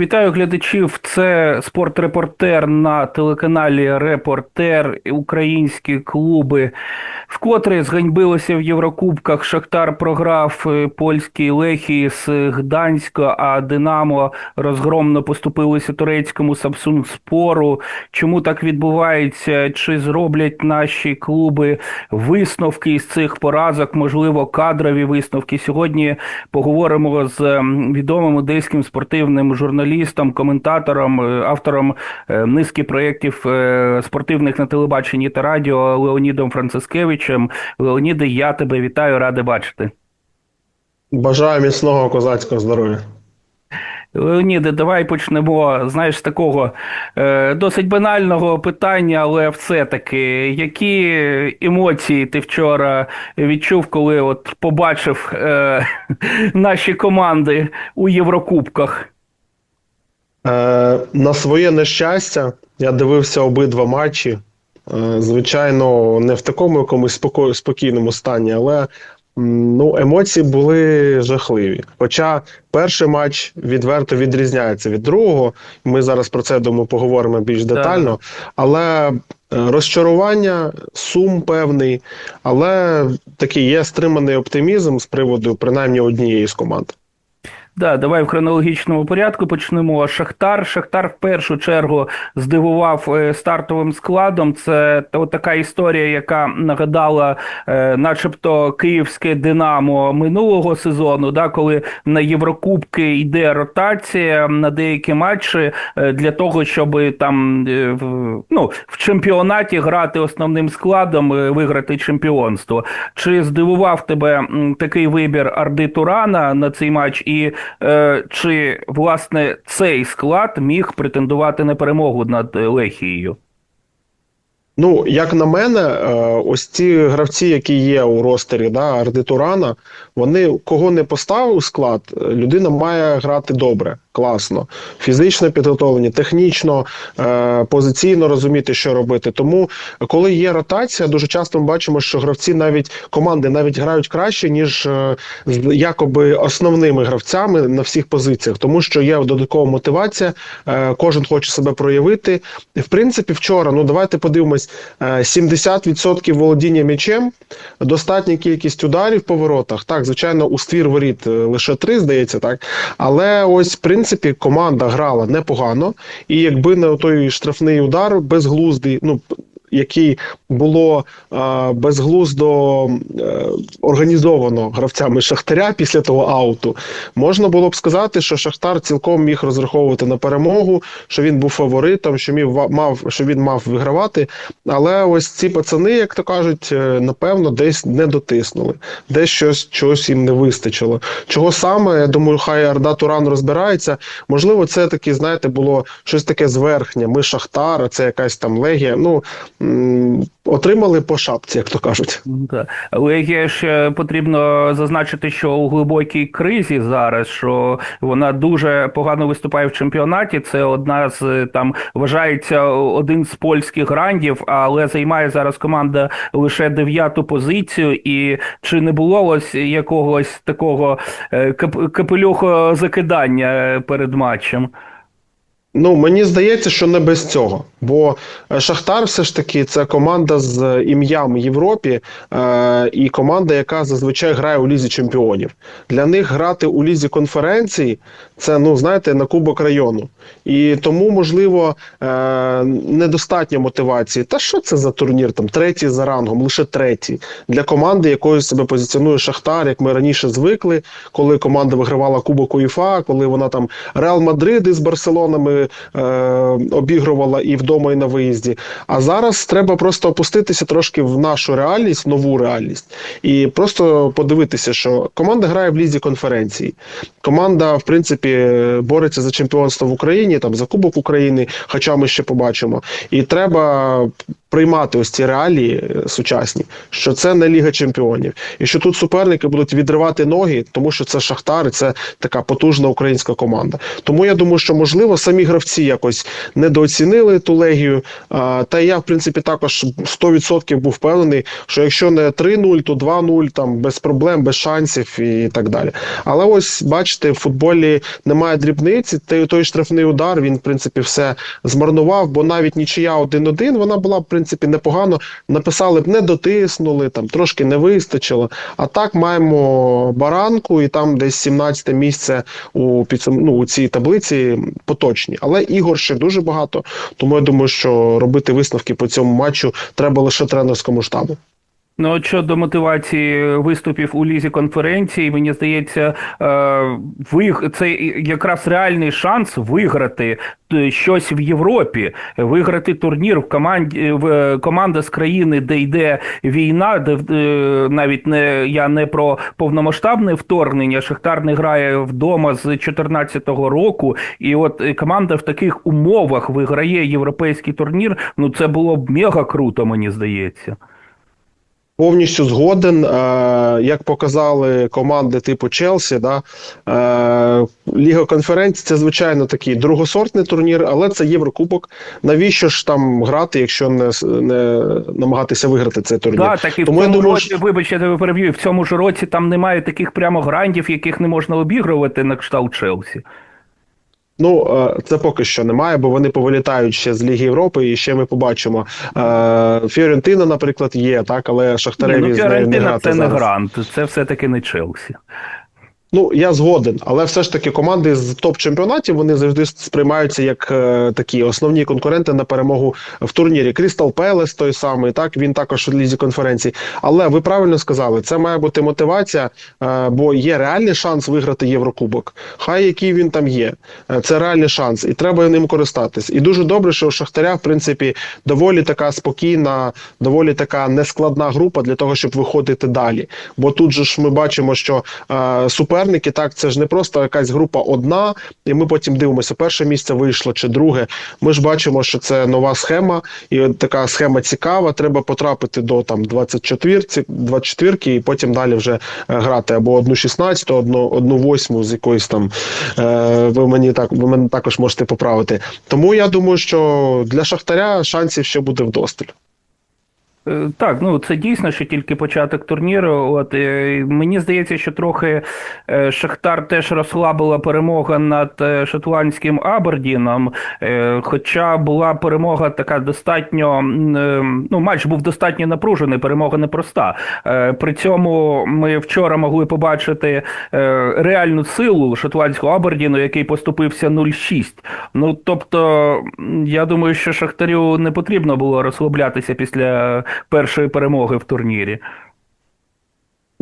Вітаю глядачів. Це спортрепортер на телеканалі Репортер. Українські клуби вкотре зганьбилися в Єврокубках. Шахтар програв е, польській Лехії з Гданська, а Динамо розгромно поступилися турецькому Самсун Спору. Чому так відбувається? Чи зроблять наші клуби висновки із цих поразок? Можливо, кадрові висновки. Сьогодні поговоримо з відомим одеським спортивним журналістом, коментатором, е, автором е, низки проєктів е, спортивних на телебаченні та радіо Леонідом Францискевичем. Леоніде, я тебе вітаю, радий бачити. Бажаю міцного козацького здоров'я. Леоніде, давай почнемо знаєш з такого е, досить банального питання, але все-таки, які емоції ти вчора відчув, коли от побачив е, наші команди у Єврокубках? Е, на своє нещастя, я дивився обидва матчі. Е, звичайно, не в такому якомусь споко- спокійному стані, але ну, емоції були жахливі. Хоча перший матч відверто відрізняється від другого. Ми зараз про це думаю, поговоримо більш детально. Але е, розчарування, сум певний, але такий є стриманий оптимізм з приводу принаймні однієї з команд. Да, давай в хронологічному порядку почнемо. Шахтар. Шахтар в першу чергу здивував е, стартовим складом. Це така історія, яка нагадала, е, начебто, київське Динамо минулого сезону, да, коли на Єврокубки йде ротація на деякі матчі е, для того, щоб там ну, в чемпіонаті грати основним складом, виграти чемпіонство. Чи здивував тебе такий вибір Арди Турана на цей матч? І чи власне цей склад міг претендувати на перемогу над е, Лехією? Ну, як на мене, е, ось ці гравці, які є у ростері, да, Арди Турана, вони кого не поставив у склад, е, людина має грати добре, класно, фізично підготовлені, технічно, е, позиційно розуміти, що робити. Тому, коли є ротація, дуже часто ми бачимо, що гравці навіть команди навіть грають краще, ніж е, якоби основними гравцями на всіх позиціях, тому що є додаткова мотивація, е, кожен хоче себе проявити. В принципі, вчора, ну давайте подивимось, е, 70% володіння м'ячем, достатня кількість ударів по воротах. Так, звичайно, у ствір воріт лише три, здається, так. Але ось, в принципі, команда грала непогано, і якби не той штрафний удар безглуздий, ну. Який було е, безглуздо е, організовано гравцями Шахтаря після того ауту, можна було б сказати, що Шахтар цілком міг розраховувати на перемогу, що він був фаворитом, що міг мав, що він мав вигравати. Але ось ці пацани, як то кажуть, е, напевно, десь не дотиснули, десь щось чогось їм не вистачило. Чого саме, я думаю, хай Арда Туран розбирається. Можливо, це таки, знаєте, було щось таке зверхнє. Ми Шахтар, це якась там легія. Ну отримали по шапці, як то кажуть. Але є ще потрібно зазначити, що у глибокій кризі зараз, що вона дуже погано виступає в чемпіонаті. Це одна з там вважається один з польських грандів, але займає зараз команда лише дев'яту позицію. І чи не було ось якогось такого е, кап- капелюхозакидання перед матчем? Ну, мені здається, що не без цього. Бо е, Шахтар все ж таки це команда з ім'ям в Європі е, і команда, яка зазвичай грає у лізі чемпіонів. Для них грати у лізі конференції це, ну знаєте, на кубок району. І тому, можливо, е, недостатньо мотивації. Та що це за турнір? Там третій за рангом, лише третій для команди, якою себе позиціонує Шахтар, як ми раніше звикли, коли команда вигравала Кубок УЄФА, коли вона там Реал Мадрид із Барселонами е, обігрувала і вдома, і на виїзді. А зараз треба просто опуститися трошки в нашу реальність, в нову реальність, і просто подивитися, що команда грає в лізі конференції. Команда, в принципі, бореться за чемпіонство в Україні, там за Кубок України, хоча ми ще побачимо. І треба приймати ось ці реалії е, сучасні, що це не Ліга Чемпіонів, і що тут суперники будуть відривати ноги, тому що це Шахтар, і це така потужна українська команда. Тому я думаю, що можливо самі гравці якось недооцінили ту Легію. А, Та я, в принципі, також 100% був впевнений, що якщо не 3-0, то 2-0, там без проблем, без шансів і так далі. Але ось бачите, в футболі немає дрібниці. Той, штрафний удар він, в принципі, все змарнував, бо навіть нічия 1-1, вона була, в принципі, непогано. Написали б, не дотиснули, там трошки не вистачило. А так маємо баранку, і там десь 17 місце у підсум... ну, у цій таблиці поточні. Але ігор ще дуже багато. Тому я що робити висновки по цьому матчу треба лише тренерському штабу. Ну, от щодо мотивації виступів у лізі конференції, мені здається, е, це якраз реальний шанс виграти е, щось в Європі, виграти турнір в команді в е, команда з країни, де йде війна, де навіть не я не про повномасштабне вторгнення. Шахтар не грає вдома з 2014 року, і от команда в таких умовах виграє європейський турнір. Ну це було б мега круто, мені здається. Повністю згоден, е, як показали команди типу Челсі, да, е, Ліга конференцій це звичайно такий другосортний турнір, але це Єврокубок. Навіщо ж там грати, якщо не, не намагатися виграти цей турнір? Так, так і в Тому я цьому думаю, році, що- вибачте, я переб'ю, в цьому ж році там немає таких прямо грандів, яких не можна обігрувати на кшталт Челсі. Ну, е, це поки що немає, бо вони повилітають ще з Ліги Європи, і ще ми побачимо. Е, Фіорентина, наприклад, є, так, але Шахтареві ну з нею не Фіорентина грати це не грант, це все-таки не Челсі. Ну, я згоден, але все ж таки команди з топ-чемпіонатів вони завжди сприймаються як е, такі основні конкуренти на перемогу в турнірі. Крістал Пелес той самий, так він також в лізі конференції. Але ви правильно сказали, це має бути мотивація, е, бо є реальний шанс виграти Єврокубок. Хай який він там є. Е, це реальний шанс, і треба ним користатись. І дуже добре, що у Шахтаря, в принципі, доволі така спокійна, доволі така нескладна група для того, щоб виходити далі. Бо тут же ж ми бачимо, що е, суперники, так, це ж не просто якась група одна, і ми потім дивимося, перше місце вийшло чи друге. Ми ж бачимо, що це нова схема, і така схема цікава. Треба потрапити до там 24, 24 і потім далі вже е, грати або одну 16, одну, одну 8 з якоїсь там. Е, ви мені так ви мене також можете поправити. Тому я думаю, що для Шахтаря шансів ще буде вдосталь. Е, Так, ну це дійсно, що тільки початок турніру. От е, мені здається, що трохи е, Шахтар теж розслабила перемога над е, шотландським Абердіном. Е, Хоча була перемога така достатньо, е, ну матч був достатньо напружений, перемога непроста. Е, При цьому ми вчора могли побачити е, реальну силу шотландського Абердіну, який поступився 0-6. Ну тобто, я думаю, що Шахтарю не потрібно було розслаблятися після першої перемоги в турнірі.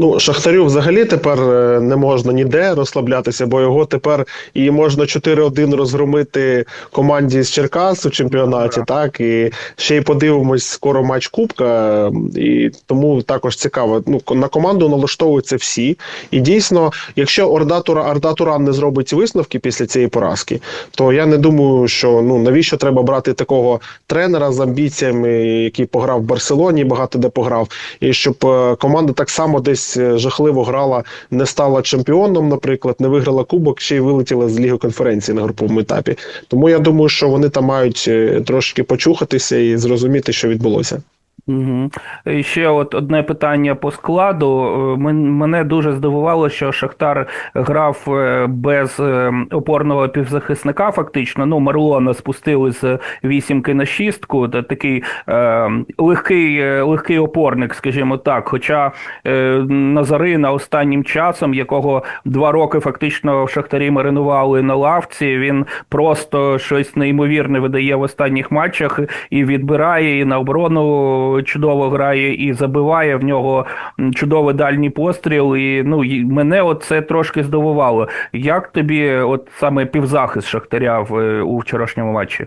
Ну, Шахтарю взагалі тепер е, не можна ніде розслаблятися, бо його тепер і можна 4-1 розгромити команді з Черкас у чемпіонаті, так і ще й подивимось скоро матч Кубка. І тому також цікаво. Ну, на команду налаштовуються всі. І дійсно, якщо Орда, Тура, Орда Туран не зробить висновки після цієї поразки, то я не думаю, що ну навіщо треба брати такого тренера з амбіціями, який пограв в Барселоні, багато де пограв, і щоб е, команда так само десь е, жахливо грала, не стала чемпіоном, наприклад, не виграла кубок, ще й вилетіла з ліги конференції на груповому етапі. Тому я думаю, що вони там мають е, трошки почухатися і зрозуміти, що відбулося. Угу. І ще от одне питання по складу. Е, мен- Мене дуже здивувало, що Шахтар грав е, без е, опорного півзахисника. Фактично, ну Марлона спустили з вісімки на шістку. Та такий е, легкий, легкий опорник, скажімо так. Хоча е, Назарина останнім часом, якого два роки фактично в Шахтарі маринували на лавці, він просто щось неймовірне видає в останніх матчах і відбирає, і на оборону чудово грає, і забиває в нього чудовий дальній постріл. І ну мене от це трошки здивувало. Як тобі, от саме півзахист Шахтаря в е, у вчорашньому матчі?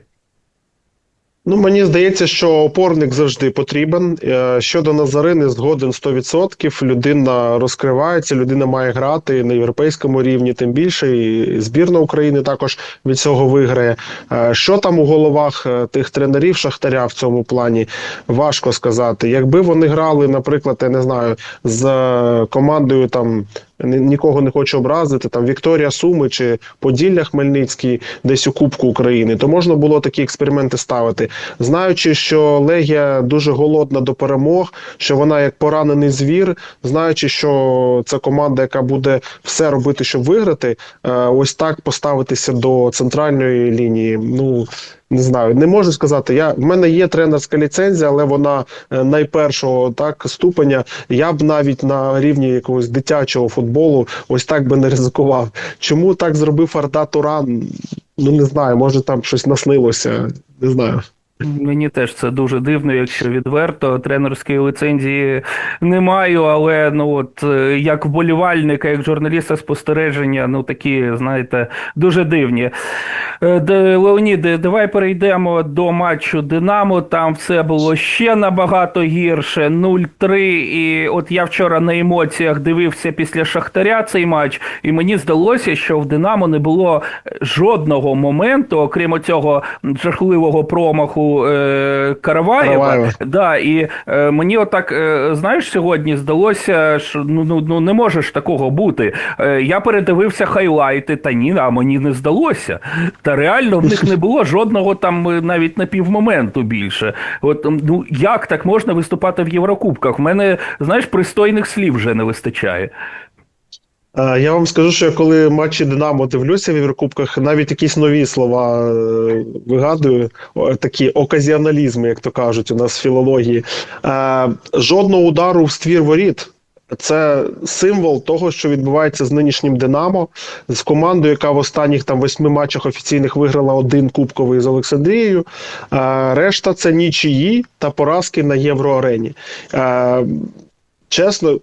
Ну, мені здається, що опорник завжди потрібен. Е, Щодо Назарини, згоден 100%. Людина розкривається, людина має грати на європейському рівні, тим більше. І збірна України також від цього виграє. Е, Що там у головах е, тих тренерів Шахтаря в цьому плані, важко сказати. Якби вони грали, наприклад, я не знаю, з командою там. Ні- нікого не хочу образити, там Вікторія Суми чи Поділля Хмельницький десь у Кубку України, то можна було такі експерименти ставити. Знаючи, що Легія дуже голодна до перемог, що вона як поранений звір, знаючи, що це команда, яка буде все робити, щоб виграти, е, ось так поставитися до центральної лінії. Ну не знаю, не можу сказати. Я в мене є тренерська ліцензія, але вона е, найпершого так ступеня. Я б навіть на рівні якогось дитячого футболу ось так би не ризикував. Чому так зробив Арда Туран? Ну не знаю, може там щось наснилося. Не знаю. Мені теж це дуже дивно, якщо відверто. Тренерської лицензії не маю, але ну от е, як вболівальника, як журналіста спостереження, ну такі, знаєте, дуже дивні. Е, Леоніде, давай перейдемо до матчу Динамо. Там все було ще набагато гірше. 0-3. І от я вчора на емоціях дивився після Шахтаря цей матч, і мені здалося, що в Динамо не було жодного моменту, окрім цього жахливого промаху е, Караваєва. Караваєва. Да, і е, мені отак, е, знаєш, сьогодні здалося, що ну, ну, ну не може ж такого бути. Е, я передивився хайлайти, та ні, а мені не здалося. Та реально в них не було жодного там е, навіть напівмоменту більше. От ну як так можна виступати в Єврокубках? В мене, знаєш, пристойних слів вже не вистачає. Е, Я вам скажу, що я коли матчі Динамо дивлюся в Єврокубках, навіть якісь нові слова е, вигадую, такі оказіоналізми, як то кажуть, у нас в філології. Е, Жодного удару в ствір воріт. Це символ того, що відбувається з нинішнім Динамо, з командою, яка в останніх там восьми матчах офіційних виграла один кубковий з Олександрією. Решта це нічиї та поразки на євроарені. Чесно,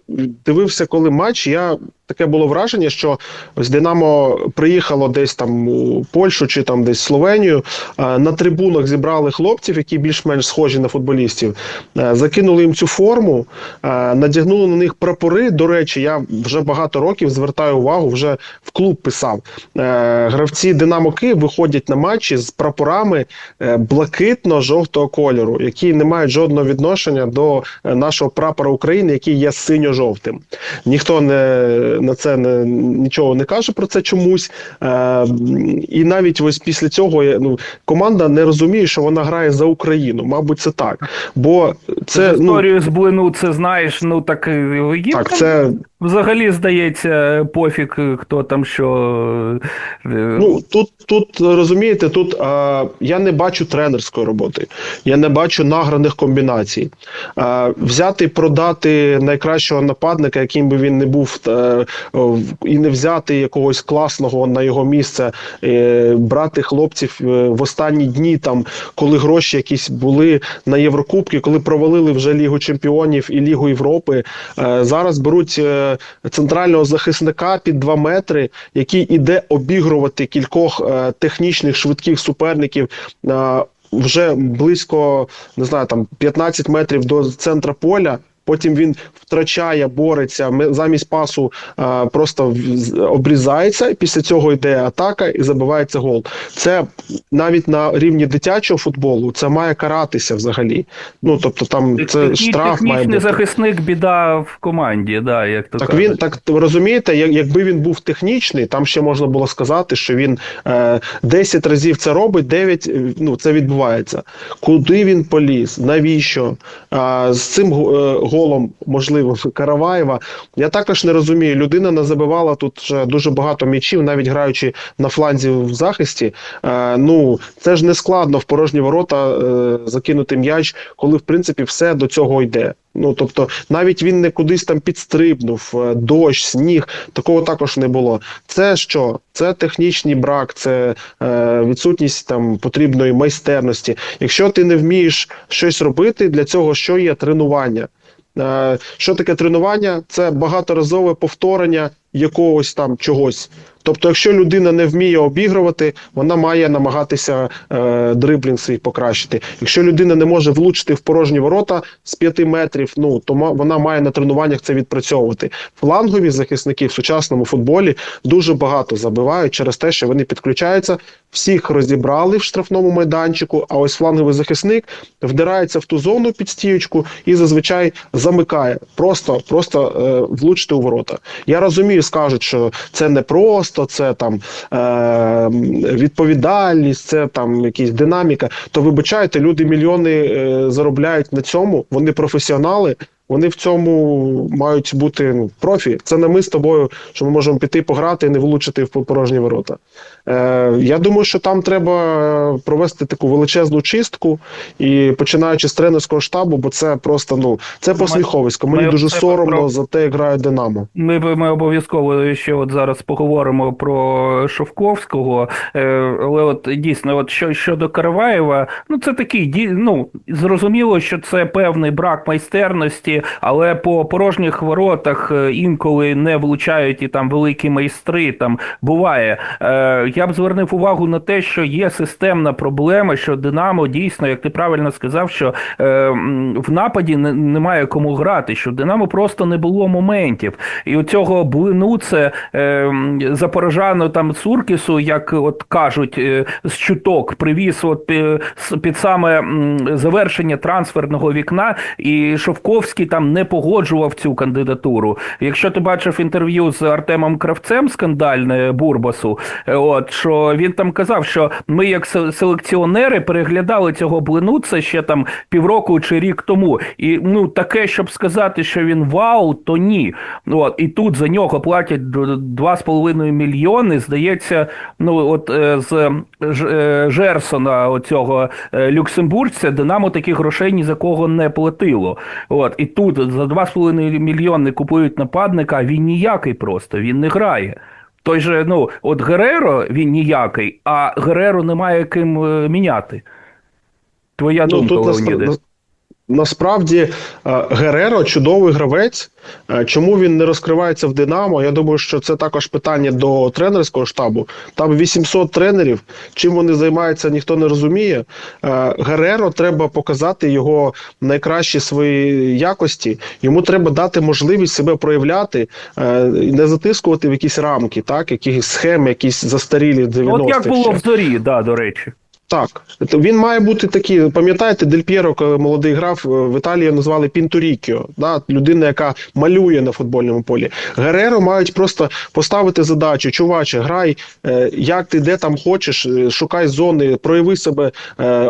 дивився, коли матч. Я таке було враження, що ось Динамо приїхало десь там у Польщу чи там десь Словенію. е, На трибунах зібрали хлопців, які більш-менш схожі на футболістів, е, закинули їм цю форму, е, надягнули на них прапори. До речі, я вже багато років звертаю увагу, вже в клуб писав. Гравці Динамо Київ виходять на матчі з прапорами блакитно-жовтого кольору, які не мають жодного відношення до нашого прапора України, який є синьо-жовтим. Ніхто не на це не нічого не каже про це чомусь. Е, і навіть ось після цього ну, команда не розуміє, що вона грає за Україну. Мабуть, це так. Бо це З ну, історію з блину, це знаєш, ну так е, так, це взагалі здається пофіг, хто там що. е, Ну тут, тут розумієте, тут е, я не бачу тренерської роботи, я не бачу награних комбінацій. Е, взяти продати найкращого нападника, яким би він не був, е, і не взяти якогось класного на його місце, е, брати хлопців е, в останні дні, там коли гроші якісь були на Єврокубки, коли провалили вже Лігу Чемпіонів і Лігу Європи. Е, зараз беруть центрального захисника під 2 метри, який іде обігрувати кількох е, технічних швидких суперників. е, вже близько не знаю, там 15 метрів до центра поля. Потім він втрачає, бореться замість пасу е, просто обрізається. Після цього йде атака і забивається гол. Це навіть на рівні дитячого футболу це має каратися взагалі. Ну тобто там це штраф має бути. захисник, біда в команді, да, як то Так кажуть. він так розумієте, як- якби він був технічний, там ще можна було сказати, що він е, 10 разів це робить, 9 е, ну це відбувається. Куди він поліз? Навіщо? З цим е, голом, можливо, Караваєва. Я також не розумію. Людина не забивала тут дуже багато м'ячів, навіть граючи на фланзі в захисті. Е, ну це ж не складно в порожні ворота е, закинути м'яч, коли в принципі все до цього йде. Ну тобто, навіть він не кудись там підстрибнув, е, дощ, сніг, такого також не було. Це що? Це технічний брак, це е, відсутність там потрібної майстерності. Якщо ти не вмієш щось робити, для цього що є тренування. Е, що таке тренування? Це багаторазове повторення якогось там чогось. Тобто, якщо людина не вміє обігрувати, вона має намагатися е, дриблінг свій покращити. Якщо людина не може влучити в порожні ворота з 5 метрів, ну то вона має на тренуваннях це відпрацьовувати. Флангові захисники в сучасному футболі дуже багато забивають через те, що вони підключаються. Всіх розібрали в штрафному майданчику, а ось фланговий захисник вдирається в ту зону під стіючку і зазвичай замикає. Просто, просто е, влучити у ворота. Я розумію, скажуть, що це не просто, це там е, відповідальність, це там якісь динаміка. То вибачайте, люди мільйони е, заробляють на цьому, вони професіонали. Вони в цьому мають бути ну, профі. Це не ми з тобою, що ми можемо піти пограти і не влучити в порожні ворота. Е, я думаю, що там треба провести таку величезну чистку і починаючи з тренерського штабу, бо це просто ну це посміховисько. Мені ми дуже соромно про- за те, як грає Динамо. Ми, ми обов'язково ще от зараз поговоримо про Шовковського, е, але от дійсно, от що, щодо Караваєва, ну це такий ну, зрозуміло, що це певний брак майстерності, але по порожніх воротах е, інколи не влучають і там великі майстри. Там буває. Е, Я б звернув увагу на те, що є системна проблема, що Динамо дійсно, як ти правильно сказав, що е, в нападі не- немає кому грати, що Динамо просто не було моментів. І у цього блину це е, м, запорожану там Цуркісу, як от кажуть, е, з чуток привіз от пі- с- під саме завершення трансферного вікна, і Шовковський там не погоджував цю кандидатуру. Якщо ти бачив інтерв'ю з Артемом Кравцем скандальне Бурбасу, е, от що він там казав, що ми, як селекціонери, переглядали цього блину це ще там півроку чи рік тому. І ну таке, щоб сказати, що він вау, то ні. От і тут за нього платять д- 2,5 мільйони. Здається, ну от е, з е, Жерсона, оцього люксембуржця, Динамо таких грошей ні за кого не платило. От і тут за 2,5 мільйони купують нападника, а він ніякий просто, він не грає. Той же, ну, от Гереро він ніякий, а Гереро немає ким е, міняти. Твоя Ну думка, Леоніде. Нас- насправді е, Гереро чудовий гравець. Е, Чому він не розкривається в Динамо? Я думаю, що це також питання до тренерського штабу. Там 800 тренерів. Чим вони займаються, ніхто не розуміє. Е, Гереро треба показати його найкращі свої якості. Йому треба дати можливість себе проявляти, і не затискувати в якісь рамки, так якісь схеми, якісь застарілі 90-х. От як було в зорі, да, до речі. Так, То він має бути такий. Пам'ятаєте, Дель П'єро, коли молодий грав е, в Італії, назвали Пінторікіо, да? людина, яка малює на футбольному полі. Гереро мають просто поставити задачу. Чуваче, грай, е, як ти де там хочеш, е, шукай зони, прояви себе,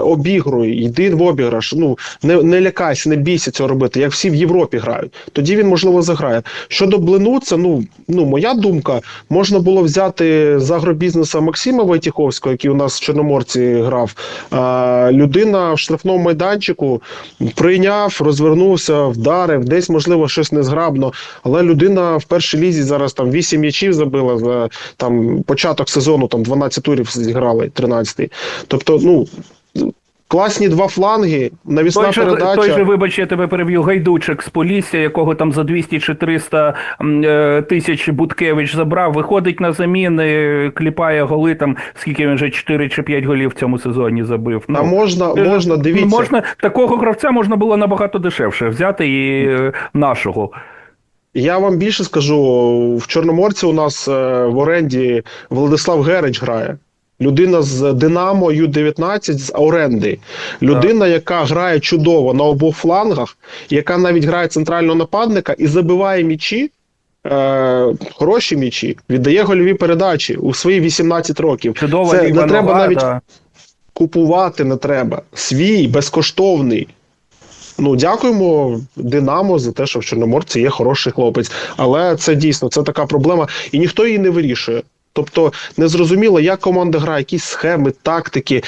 обігруй, йди в обіграш. Ну не, не лякайся, не бійся цього робити, як всі в Європі грають. Тоді він можливо заграє. Щодо блину, це ну, ну моя думка. Можна було взяти з агробізнесу Максима Войтіховського, який у нас в Чорноморці грав. А, людина в штрафному майданчику прийняв, розвернувся, вдарив, десь, можливо, щось незграбно. Але людина в першій лізі зараз там 8 м'ячів забила за там початок сезону, там 12 турів зіграли, 13. Тобто, ну. Класні два фланги, навісна Той же, передача. той же, вибач, я тебе переб'ю, гайдучик з Полісся, якого там за 200 чи 300 е, тисяч Буткевич забрав, виходить на заміни, кліпає голи, там, скільки він вже 4 чи 5 голів в цьому сезоні забив. А можна, е, можна, дивіться. Можна, такого гравця можна було набагато дешевше взяти і е, нашого. Я вам більше скажу: в Чорноморці у нас в оренді Владислав Герич грає. Людина з Динамо Ю-19 з оренди. Людина, яка грає чудово на обох флангах, яка навіть грає центрального нападника і забиває м'ячі. Е, хороші м'ячі, віддає гольові передачі у свої 18 років. Чудова Це не треба нога, навіть да. купувати не треба. Свій безкоштовний. Ну, дякуємо Динамо за те, що в Чорноморці є хороший хлопець. Але це дійсно це така проблема, і ніхто її не вирішує. Тобто незрозуміло, як команда грає, якісь схеми, тактики,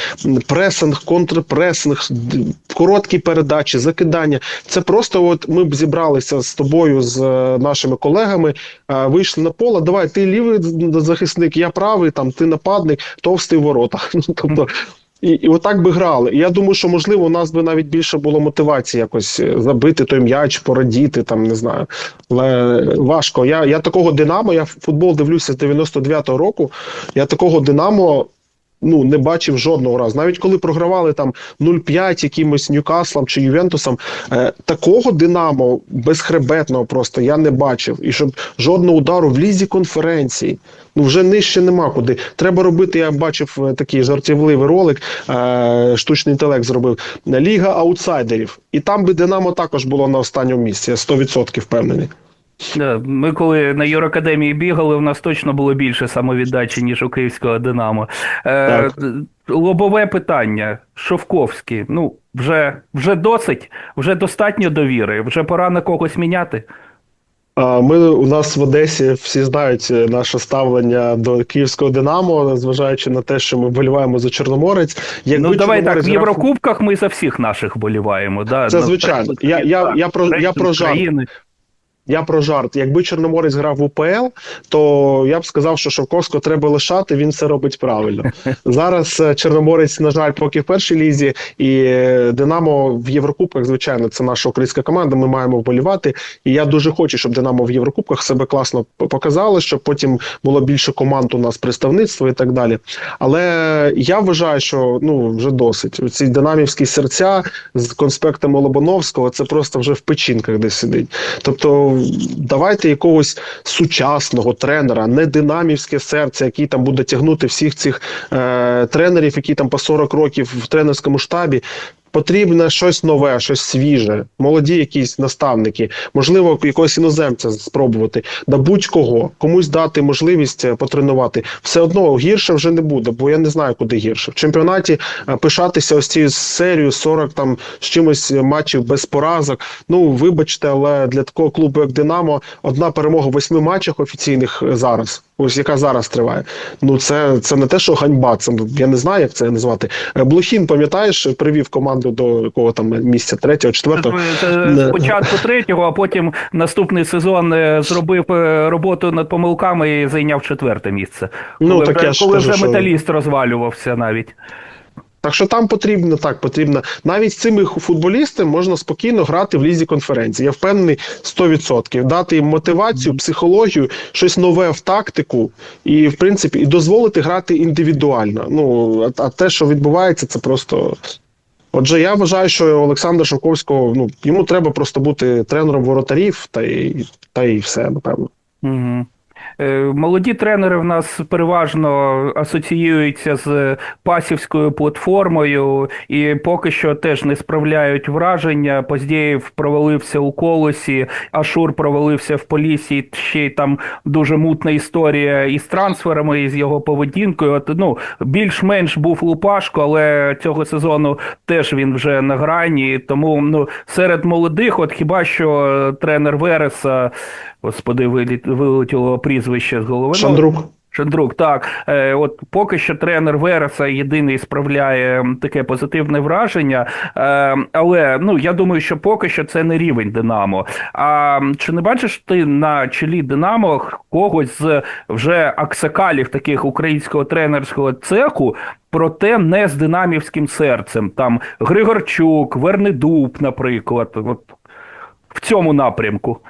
пресинг, контрпресинг, короткі передачі, закидання. Це просто от ми б зібралися з тобою, з е, нашими колегами, е, вийшли на поле. Давай, ти лівий захисник, я правий, там ти нападник, товстий в воротах. Ну, тобто, і, і отак би грали. І я думаю, що можливо у нас би навіть більше було мотивації якось е, забити той м'яч, порадіти там, не знаю. Але важко. Я, я такого Динамо, я футбол дивлюся з 99-го року. Я такого Динамо. Ну, не бачив жодного разу. Навіть коли програвали там 0-5 якимось Ньюкаслом чи Ювентусом, е, такого Динамо безхребетного просто я не бачив. І щоб жодного удару в лізі конференції. Ну вже нижче нема куди. Треба робити. Я бачив е, такий жартівливий ролик. Е, штучний інтелект зробив Ліга аутсайдерів. І там би Динамо також було на останньому місці. Я 100% впевнений. Ми коли на Юракадемії бігали, у нас точно було більше самовіддачі, ніж у київського Динамо. Е, Так. лобове питання. Шовковський. Ну, вже, вже досить, вже достатньо довіри, вже пора на когось міняти. Ми у нас в Одесі всі знають е, наше ставлення до київського Динамо, зважаючи на те, що ми вболіваємо за Чорноморець. Якби ну, давай так, в Єврокубках ми за всіх наших боліваємо. Да? Це Ну, звичайно. Я- я- я про- я про жарт. Я про жарт. Якби Чорноморець грав в УПЛ, то я б сказав, що Шовковського треба лишати. Він це робить правильно. Зараз е, Чорноморець, на жаль, поки в першій лізі, і е, Динамо в Єврокубках, звичайно, це наша українська команда. Ми маємо вболівати. І я дуже хочу, щоб Динамо в Єврокубках себе класно показало, щоб потім було більше команд у нас представництво і так далі. Але я вважаю, що ну вже досить. Ці динамівські серця з конспектами Лобановського це просто вже в печінках десь сидить. Тобто, давайте якогось сучасного тренера, не динамівське серце, який там буде тягнути всіх цих е, тренерів, які там по 40 років в тренерському штабі. Потрібно щось нове, щось свіже, молоді якісь наставники, можливо, якогось іноземця спробувати, да будь-кого, комусь дати можливість е, потренувати. Все одно гірше вже не буде, бо я не знаю, куди гірше. В чемпіонаті е, пишатися ось цією серією 40 там з чимось е, матчів без поразок. Ну вибачте, але для такого клубу, як Динамо, одна перемога в восьми матчах офіційних зараз. Ось яка зараз триває. Ну це, це не те, що ганьба. Це я не знаю, як це назвати. Е, Блохін, пам'ятаєш, привів команду до якого там місця третього, четвертого. Це спочатку третього, а потім наступний сезон е, зробив е, роботу над помилками і зайняв четверте місце. Ну, коли так вже, я ж кажу, вже що- металіст розвалювався навіть. Так що там потрібно так, потрібно. Навіть з цими футболістами можна спокійно грати в лізі конференції. Я впевнений 100%. Дати їм мотивацію, психологію, щось нове в тактику, і в принципі і дозволити грати індивідуально. Ну а, а те, що відбувається, це просто. Отже, я вважаю, що Олександра Шовковського ну йому треба просто бути тренером воротарів, та й та й все, напевно. Угу. Молоді тренери в нас переважно асоціюються з пасівською платформою і поки що теж не справляють враження. Поздєєв провалився у колосі, Ашур провалився в полісі. Ще й там дуже мутна історія із трансферами, і з його поведінкою. От, ну, більш-менш був Лупашко, але цього сезону теж він вже на грані. Тому ну, серед молодих, от хіба що е, тренер Вереса. Господи, вилетіло прізвище з голови. Ну, Шандрук. Шандрук, так. Е, от поки що тренер Вереса єдиний справляє таке позитивне враження. Е, але ну я думаю, що поки що це не рівень Динамо. А чи не бачиш ти на чолі Динамо когось з вже аксакалів таких українського тренерського цеху? Проте не з динамівським серцем. Там Григорчук, Вернедуб, наприклад. От в цьому напрямку.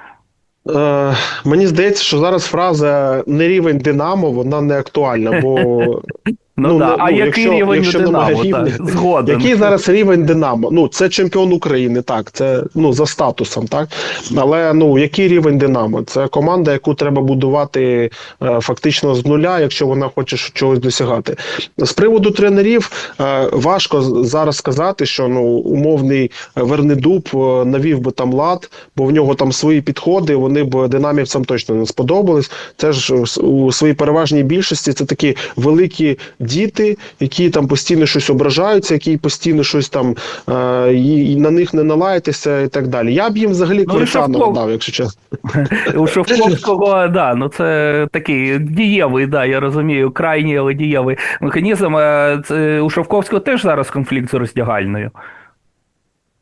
Е, мені здається, що зараз фраза не рівень Динамо, вона не актуальна, бо Ну, Ну, да. ну, а ну, який якщо- рівень якщо у Динамо? рівня, Так, згоден. який зараз рівень Динамо? Ну, це чемпіон України, так, це ну за статусом, так. Але ну який рівень Динамо? Це команда, яку треба будувати е, фактично з нуля, якщо вона хоче чогось досягати. З приводу тренерів е, важко зараз сказати, що ну умовний Вернедуб е, навів би там лад, бо в нього там свої підходи, вони б динамівцям точно не сподобались. Це ж у- у своїй переважній більшості це такі великі діти, які там постійно щось ображаються, які постійно щось там е, і, на них не налаятися і так далі. Я б їм взагалі Ну, Шовков. дав, якщо чесно. У Шовковського, да, ну це такий дієвий, да, я розумію, крайній, але дієвий механізм. Е, Це, у Шовковського теж зараз конфлікт з роздягальною.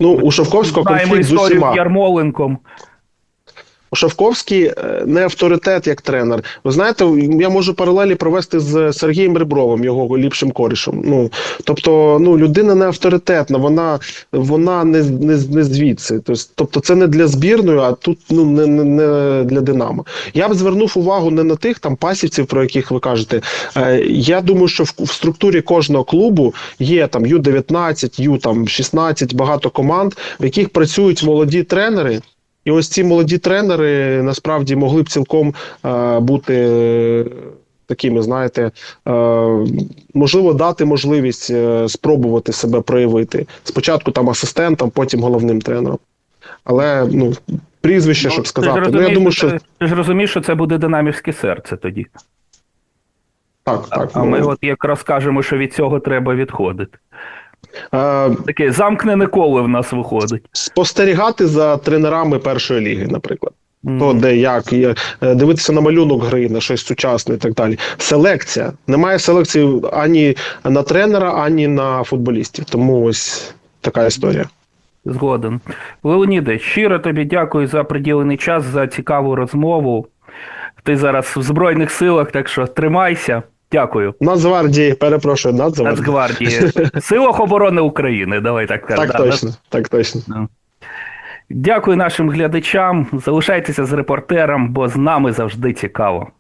Ну, у Шовковського конфлікт з усіма. Ярмоленком. Шовковський е, не авторитет як тренер. Ви знаєте, я можу паралелі провести з Сергієм Ребровим, його ліпшим корішем. Ну тобто, ну людина не авторитетна, вона, вона не, не, не звідси. Тобто, це не для збірної, а тут ну не, не, не для Динамо. Я б звернув увагу не на тих там пасівців, про яких ви кажете. Е, я думаю, що в, в структурі кожного клубу є там Ю-19, Ю там 16, багато команд, в яких працюють молоді тренери. І ось ці молоді тренери насправді могли б цілком е, бути е, такими, знаєте, е, можливо, дати можливість спробувати себе проявити. Спочатку там асистентом, потім головним тренером. Але ну, прізвище, Ну, щоб сказати. Ну, я думаю, що ти ж розумієш, що це буде динамівське серце тоді. так, так. А ну, ми от якраз кажемо, що від цього треба відходити. Е, Таке замкнене коло в нас виходить. спостерігати за тренерами першої ліги, наприклад. Мгм. То, де як, е, дивитися на малюнок гри, на щось сучасне і так далі. Селекція. Немає селекції ані на тренера, ані на футболістів. Тому ось така історія. Згоден. Леоніде, щиро тобі дякую за приділений час, за цікаву розмову. Ти зараз в Збройних силах, так що тримайся. Дякую. Нацгвардії, перепрошую, Нацгвардії. Нацгвардії. Силах оборони України. Давай так кажемо. Так точно, так точно. Дякую нашим глядачам. Залишайтеся з репортером, бо з нами завжди цікаво.